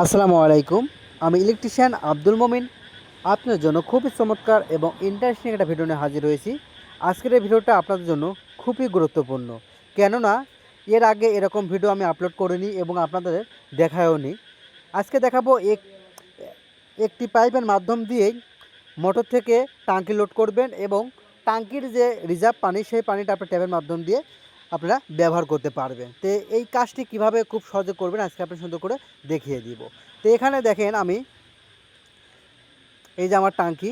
আসসালামু আলাইকুম। আমি ইলেকট্রিশিয়ান আব্দুল মমিন। আপনার জন্য খুবই চমৎকার এবং ইন্টারেস্টিং একটা ভিডিও নিয়ে হাজির হয়েছি। আজকের এই ভিডিওটা আপনাদের জন্য খুবই গুরুত্বপূর্ণ। কেননা, এর আগে এরকম ভিডিও আমি আপলোড করিনি এবং আপনাদের দেখায়ও নি। আজকে দেখাবো এক, একটি পাইপের মাধ্যম দিয়েই মোটর থেকে টাঙ্কি লোড করবেন এবং টাঙ্কির যে রিজার্ভ পানি, সেই পানিটা আপনার ট্যাপের মাধ্যম দিয়ে আপনারা ব্যবহার করতে পারবেন। তো এই কাজটি কীভাবে খুব সহজে করবেন আজকে আপনি সুন্দর করে দেখিয়ে দিব। তো এখানে দেখেন আমি এই যে আমার টাঙ্কি,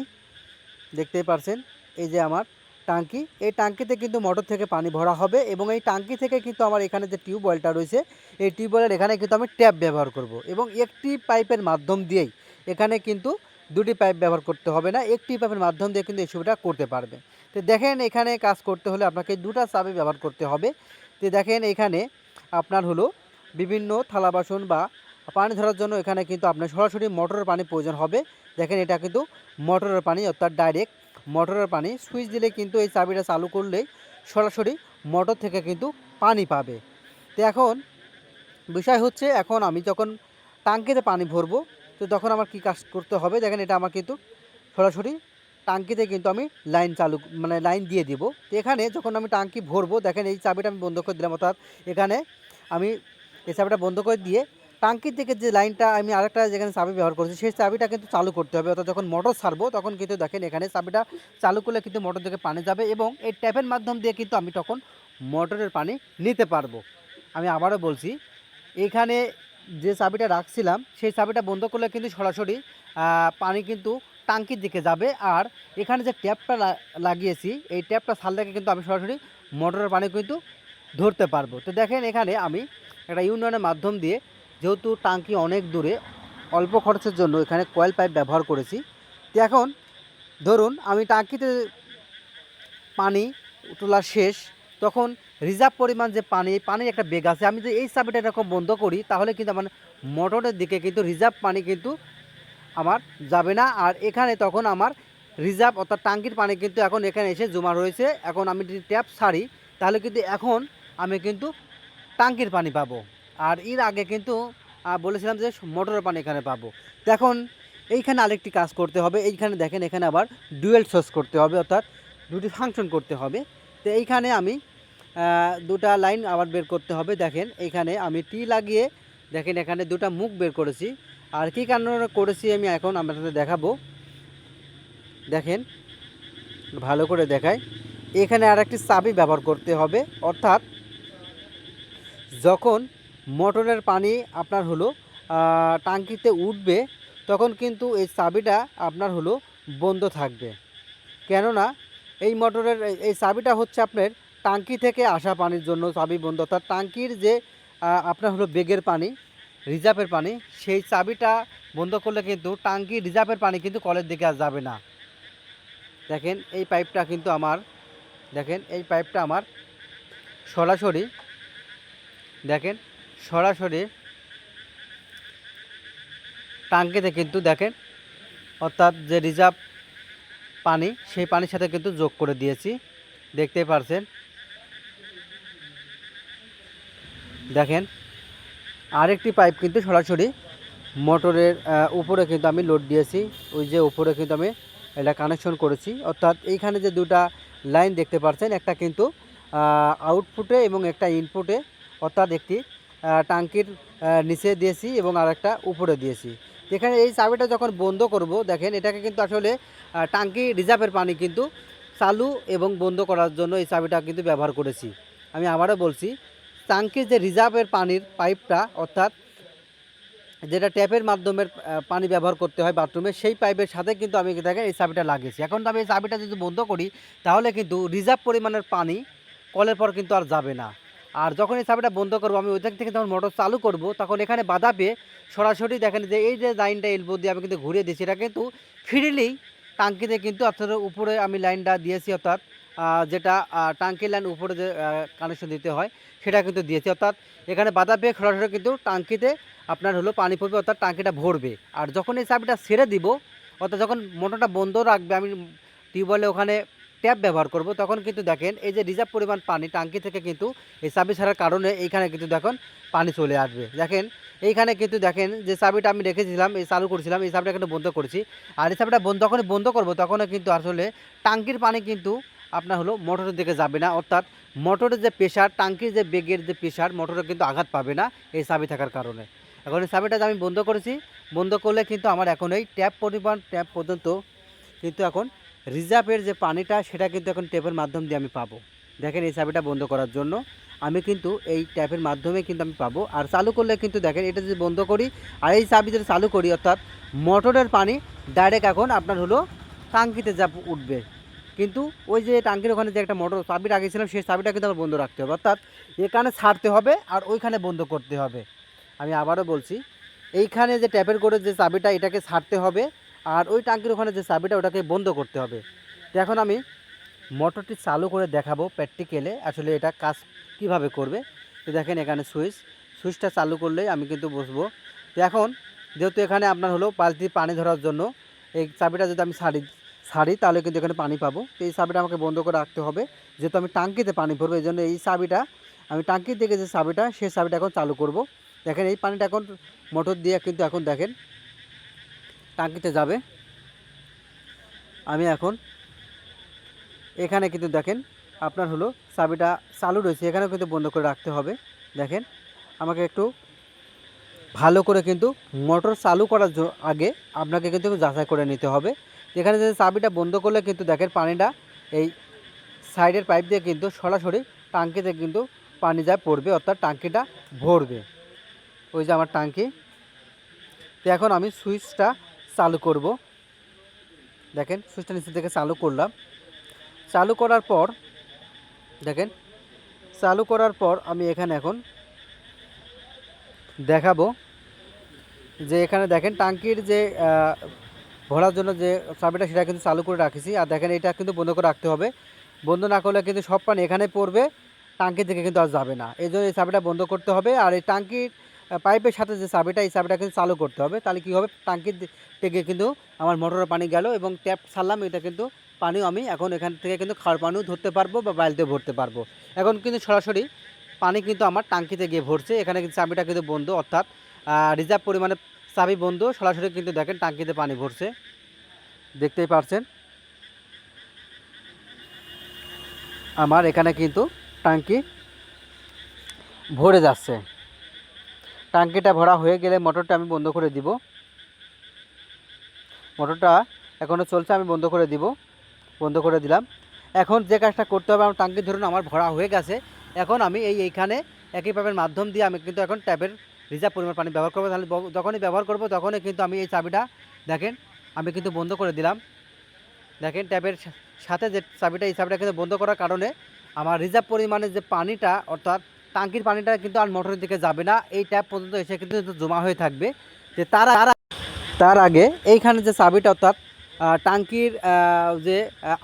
দেখতেই পারছেন? এই যে আমার টাঙ্কি। এই টাঙ্কিতে কিন্তু মোটর থেকে পানি ভরা হবে এবং এই টাঙ্কি থেকে কিন্তু আমার এখানে যে টিউবওয়েলটা রয়েছে, এই টিউবওয়েলের এখানে কিন্তু আমি ট্যাপ ব্যবহার করব এবং একটি পাইপের মাধ্যম দিয়েই এখানে কিন্তু দুটি পাইপ ব্যবহার করতে হবে না, একটি পাইপের মাধ্যম দিয়ে কিন্তু এই সুবিধা করতে পারবে। তো দেখেন এখানে কাজ করতে হলে আপনাকে দুটা চাবি ব্যবহার করতে হবে। তো দেখেন এখানে আপনার হলো বিভিন্ন থালা বাসন বা পানি ধরার জন্য এখানে কিন্তু আপনার সরাসরি মোটরের পানি প্রয়োজন হবে। দেখেন এটা কিন্তু মোটরের পানি অর্থাৎ ডাইরেক্ট মোটরের পানি। সুইচ দিলে কিন্তু এই চাবিটা চালু করলেই সরাসরি মোটর থেকে কিন্তু পানি পাবে। তো এখন বিষয় হচ্ছে, এখন আমি যখন টাঙ্কিতে পানি ভরবো তো তখন আমার কি কাজ করতে হবে? দেখেন এটা আমার কিন্তু সরাসরি টাঙ্কিতে কিন্তু আমি লাইন চালু মানে লাইন দিয়ে দিব। তো এখানে যখন আমি টাঙ্কি ভরবো, দেখেন এই চাবিটা আমি বন্ধ করে দিলাম, অর্থাৎ এখানে আমি এই চাবিটা বন্ধ করে দিয়ে টাঙ্কি থেকে যে লাইনটা আমি আরেকটা যেখানে চাবি ব্যবহার করছি, সেই চাবিটা কিন্তু চালু করতে হবে। অর্থাৎ যখন মোটর ছাড়বো, তখন কিন্তু দেখেন এখানে চাবিটা চালু করলে কিন্তু মোটর থেকে পানি যাবে এবং এই ট্যাপের মাধ্যম দিয়ে কিন্তু আমি তখন মোটরের পানি নিতে পারব। আমি আবারও বলছি, এখানে যে চাবিটা রাখছিলাম, সেই চাবিটা বন্ধ করলে কিন্তু সরাসরি পানি কিন্তু টাঙ্কির দিকে যাবে। আর এখানে যে ট্যাপটা লাগিয়েছি, এই ট্যাপটা ছাল থেকে কিন্তু আমি সরাসরি মোটরের পানি কিন্তু ধরতে পারব। তো দেখেন এখানে আমি একটা ইউনিয়নের মাধ্যম দিয়ে যেহেতু টাঙ্কি অনেক দূরে, অল্প খরচের জন্য এখানে কয়েল পাইপ ব্যবহার করেছি। তো এখন ধরুন আমি টাঙ্কিতে পানি তোলা শেষ, তখন রিজার্ভ পরিমাণ যে পানি পানির একটা বেগ আছে। আমি যদি এই চাবিটা এরকম বন্ধ করি, তাহলে কিন্তু আমার মোটরের দিকে কিন্তু রিজার্ভ পানি কিন্তু আমার যাবে না। আর এখানে তখন আমার রিজার্ভ অর্থাৎ টাঙ্কির পানি কিন্তু এখন এখানে এসে জমা রয়েছে। এখন আমি যদি ট্যাপ ছাড়ি তাহলে কিন্তু এখন আমি কিন্তু টাঙ্কির পানি পাবো। আর এর আগে কিন্তু বলেছিলাম যে মোটরের পানি এখানে পাবো। এখন এইখানে আরেকটি কাজ করতে হবে। এইখানে দেখেন, এখানে আবার ডুয়েল সোর্স করতে হবে, অর্থাৎ দুটি ফাংশন করতে হবে। তো এইখানে আমি দুটা লাইন আবার বের করতে হবে। দেখেন, এখানে আমি টি লাগিয়ে, দেখেন এখানে দুটা মুখ বের করেছি। আর কী কারণে করেছি আমি এখন আপনাদের দেখাবো। দেখেন, ভালো করে দেখাই। এখানে আর একটি চাবি ব্যবহার করতে হবে। অর্থাৎ, যখন মোটরের পানি আপনার হলো টাঙ্কিতে উঠবে, তখন কিন্তু এই চাবিটা আপনার হলো বন্ধ থাকবে। কেননা, এই মোটরের, এই- চাবিটা হচ্ছে আপনার টাঙ্কি থেকে আসা পানির জন্য চাবি বন্ধ। অর্থাৎ টাঙ্কির যে আপনার হলো বেগের পানি, রিজার্ভের পানি, সেই চাবিটা বন্ধ করলে কিন্তু টাঙ্কি, রিজার্ভের পানি কিন্তু কলের দিকে আর যাবে না। দেখেন, এই পাইপটা কিন্তু আমার, দেখেন, এই পাইপটা আমার সরাসরি, দেখেন, সরাসরি টাঙ্কিতে কিন্তু দেখেন, অর্থাৎ যে রিজার্ভ পানি, সেই পানির সাথে কিন্তু যোগ করে দিয়েছি। দেখতেই পারছেন? দেখেন, আরেকটি পাইপ কিন্তু সরাসরি মোটরের উপরে কিন্তু আমি লোড দিয়েছি। ওই যে উপরে কিন্তু আমি এটা কানেকশন করেছি। অর্থাৎ এইখানে যে দুটা লাইন দেখতে পাচ্ছেন, একটা কিন্তু আউটপুটে এবং একটা ইনপুটে অর্থাৎ একটি টাঙ্কির নিচে দিয়েছি এবং আরেকটা উপরে দিয়েছি। এখানে এই চাবিটা যখন বন্ধ করব, দেখেন এটাকে কিন্তু আসলে টাঙ্কি রিজার্ভের পানি কিন্তু চালু এবং বন্ধ করার জন্য এই চাবিটা কিন্তু ব্যবহার করেছি। আমি আবারও বলছি টাঙ্কির যে রিজার্ভের পানির পাইপটা, অর্থাৎ যেটা ট্যাপের মাধ্যমে পানি ব্যবহার করতে হয় বাথরুমে, সেই পাইপের সাথে কিন্তু আমি দেখেন এই চাবিটা লাগিয়েছি। এখন আমি এই চাবিটা যদি বন্ধ করি, তাহলে কিন্তু রিজার্ভ পরিমাণের পানি কলের পর কিন্তু আর যাবে না। আর যখন এই চাবিটা বন্ধ করব, আমি ওইখান থেকে যখন মোটর চালু করব, তখন এখানে বাধা পেয়ে সরাসরি দেখেন যে এই যে লাইনটা এলবো দিয়ে আমি কিন্তু ঘুরিয়ে দিয়েছি এটা কিন্তু ফিরিলেই টাঙ্কিতে কিন্তু অর্থাৎ উপরে আমি লাইনটা দিয়েছি, অর্থাৎ যেটা টাঙ্কি লাইন উপরে যে কানেকশন দিতে হয়, সেটা কিন্তু দিয়েছি। অর্থাৎ এখানে বাধা পেয়ে সরাসরি কিন্তু টাঙ্কিতে আপনার হলো পানি পড়বে, অর্থাৎ টাঙ্কিটা ভরবে। আর যখন এই চাবিটা ছেড়ে দিব, অর্থাৎ যখন মোটরটা বন্ধ রাখবে, আমি টিউবওয়েলে ওখানে ট্যাপ ব্যবহার করব, তখন কিন্তু দেখেন, এই যে রিজার্ভ পরিমাণ পানি টাঙ্কি থেকে কিন্তু এই চাবি ছাড়ার কারণে এইখানে কিন্তু দেখুন পানি চলে আসবে। দেখেন, এইখানে কিন্তু দেখেন যে চাবিটা আমি রেখেছিলাম, এই চালু করেছিলাম, এই চাবিটা কিন্তু বন্ধ করেছি। আর এই চাবিটা বন্ধ, যখনই বন্ধ করব, তখনও কিন্তু আসলে টাঙ্কির পানি কিন্তু আপনার হলো মোটরের দিকে যাবে না, অর্থাৎ মোটরের যে প্রেশার টাঙ্কির যে বেগের যে প্রেশার মোটরে কিন্তু আঘাত পাবে না এই চাবি থাকার কারণে। এখন এই চাবিটা আমি বন্ধ করেছি, বন্ধ করলে কিন্তু আমার এখন এই ট্যাপ পরিমাণ ট্যাপ পর্যন্ত কিন্তু এখন রিজার্ভের যে পানিটা, সেটা কিন্তু এখন ট্যাপের মাধ্যম দিয়ে আমি পাবো। দেখেন এই চাবিটা বন্ধ করার জন্য আমি কিন্তু এই ট্যাপের মাধ্যমে কিন্তু আমি পাবো। আর চালু করলে কিন্তু দেখেন এটা যদি বন্ধ করি, আর এই চাবি যদি চালু করি, অর্থাৎ মোটরের পানি ডাইরেক্ট এখন আপনার হলো টাঙ্কিতে যা উঠবে। কিন্তু ওই যে টাঙ্কির ওখানে যে একটা মোটর চাবি রাখিয়েছিলাম, সেই চাবিটা কিন্তু আমার বন্ধ রাখতে হবে। অর্থাৎ এখানে ছাড়তে হবে আর ওইখানে বন্ধ করতে হবে। আমি আবারও বলছি, এইখানে যে ট্যাপের করে যে চাবিটা, এটাকে ছাড়তে হবে আর ওই টাঙ্কির ওখানে যে চাবিটা, ওটাকে বন্ধ করতে হবে। তো এখন আমি মোটরটি চালু করে দেখাবো প্র্যাকটিক্যালে, আসলে এটা কাজ কীভাবে করবে। তো দেখেন এখানে সুইচ, সুইচটা চালু করলেই আমি কিন্তু বসবো। তো এখন যেহেতু এখানে আপনার হলো বালতি পানি ধরার জন্য, এই চাবিটা যদি আমি ছাড়ি ছাড়ি তাহলে কিন্তু এখানে পানি পাবো। তো এই চাবিটা আমাকে বন্ধ করে রাখতে হবে। যেহেতু আমি টাঙ্কিতে পানি ভরবো এই জন্য এই চাবিটা আমি টাঙ্কির দিকে যে চাবিটা সেই চাবিটা এখন চালু করব। দেখেন, এই পানিটা এখন মোটর দিয়ে কিন্তু এখন দেখেন, টাঙ্কিতে যাবে। আমি এখন এখানে কিন্তু দেখেন, আপনার হলো চাবিটা চালু রয়েছে, এখানেও কিন্তু বন্ধ করে রাখতে হবে। দেখেন, আমাকে একটু ভালো করে কিন্তু মোটর চালু করার আগে আপনাকে কিন্তু যাচাই করে নিতে হবে। এখানে যে চাবিটা বন্ধ করলে কিন্তু দেখেন পানিটা এই সাইডের পাইপ দিয়ে কিন্তু সরাসরি টাঙ্কিতে কিন্তু পানি যায়, পড়বে, অর্থাৎ টাঙ্কিটা ভরবে। ওই যে আমার টাঙ্কি। তো এখন আমি সুইচটা চালু করব। দেখেন, সুইচটা নিচে থেকে চালু করলাম। চালু করার পর, দেখেন, চালু করার পর আমি এখানে এখন দেখাবো যে এখানে দেখেন, টাঙ্কির যে ভরার জন্য যে চাবিটা সেটা কিন্তু চালু করে রাখেছি। আর দেখেন, এটা কিন্তু বন্ধ করে রাখতে হবে। বন্ধ না করলে কিন্তু সব পানি এখানে পড়বে টাঙ্কির দিকে কিন্তু আর যাবে না। এই জন্য এই চাবিটা বন্ধ করতে হবে। আর এই টাঙ্কির পাইপের সাথে যে চাবিটা, এই চাবিটা কিন্তু চালু করতে হবে। তাহলে কী হবে? টাঙ্কির থেকে কিন্তু আমার মোটরের পানি গেল এবং ট্যাপ ছাড়লাম, এটা কিন্তু পানিও আমি এখন এখান থেকে কিন্তু খাওয়ার পানিও ধরতে পারব বা বালতিও ভরতে পারব। এখন কিন্তু সরাসরি পানি কিন্তু আমার টাঙ্কিতে গিয়ে ভরছে। এখানে কিন্তু চাবিটা কিন্তু বন্ধ, অর্থাৎ রিজার্ভ পরিমাণে চাবি বন্ধ, সরাসরি কিন্তু দেখেন টাঙ্কিতে পানি ভরছে। দেখতেই পারছেন। আমার এখানে কিন্তু টাঙ্কি ভরে যাচ্ছে। টাঙ্কিটা ভরা হয়ে গেলে মোটরটা আমি বন্ধ করে দিব। মোটরটা এখনও চলছে, আমি বন্ধ করে দিব। বন্ধ করে দিলাম। এখন যে কাজটা করতে হবে, আমার টাঙ্কি ধরুন আমার ভরা হয়ে গেছে। এখন আমি এই এইখানে একই পাইপের মাধ্যম দিয়ে আমি কিন্তু এখন ট্যাপের রিজার্ভ পরিমাণ পানি ব্যবহার করব, তাহলে যখনই ব্যবহার করব তখনই কিন্তু আমি এই চাবিটা দেখেন, আমি কিন্তু বন্ধ করে দিলাম। দেখেন ট্যাপের সাথে যে চাবিটা, এই চাবিটা কিন্তু বন্ধ করার কারণে আমার রিজার্ভ পরিমাণে যে পানিটা, অর্থাৎ টাঙ্কির পানিটা কিন্তু আর মোটরের দিকে যাবে না, এই ট্যাপ পর্যন্ত এসে কিন্তু জমা হয়ে থাকবে। যে তার তার আগে এইখানে যে চাবিটা, অর্থাৎ টাঙ্কির যে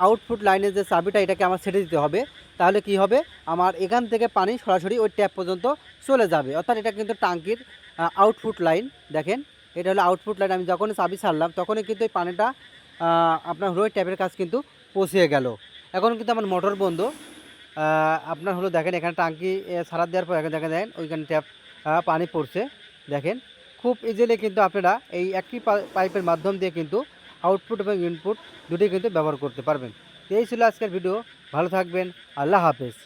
আউটপুট লাইনের যে চাবিটা, এটাকে আমার ছেড়ে দিতে হবে। তাহলে কি হবে? আমার এখান থেকে পানি সরাসরি ওই ট্যাপ পর্যন্ত চলে যাবে। অর্থাৎ এটা কিন্তু টাঙ্কির আউটপুট লাইন দেখেন, এটা হলো আউটপুট লাইন আমি যখনই চাবি ছাড়লাম, তখনই কিন্তু এই পানিটা আপনার হলো ওই ট্যাপের কাছে কিন্তু পৌঁছে গেল। এখন কিন্তু আমার মোটর বন্ধ। আপনার হলো দেখেন, এখানে টাঙ্কি ছাড়া দেওয়ার পর এখানে দেখেন দেখেন ওইখানে ট্যাপ পানি পড়ছে। দেখেন, খুব ইজিলি কিন্তু আপনারা এই একই পাইপের মাধ্যম দিয়ে কিন্তু আউটপুট এবং ইনপুট দুটি কিন্তু ব্যবহার করতে পারবেন। তো এই ছিল আজকের ভিডিও ভালো থাকবেন। আল্লাহ হাফেজ।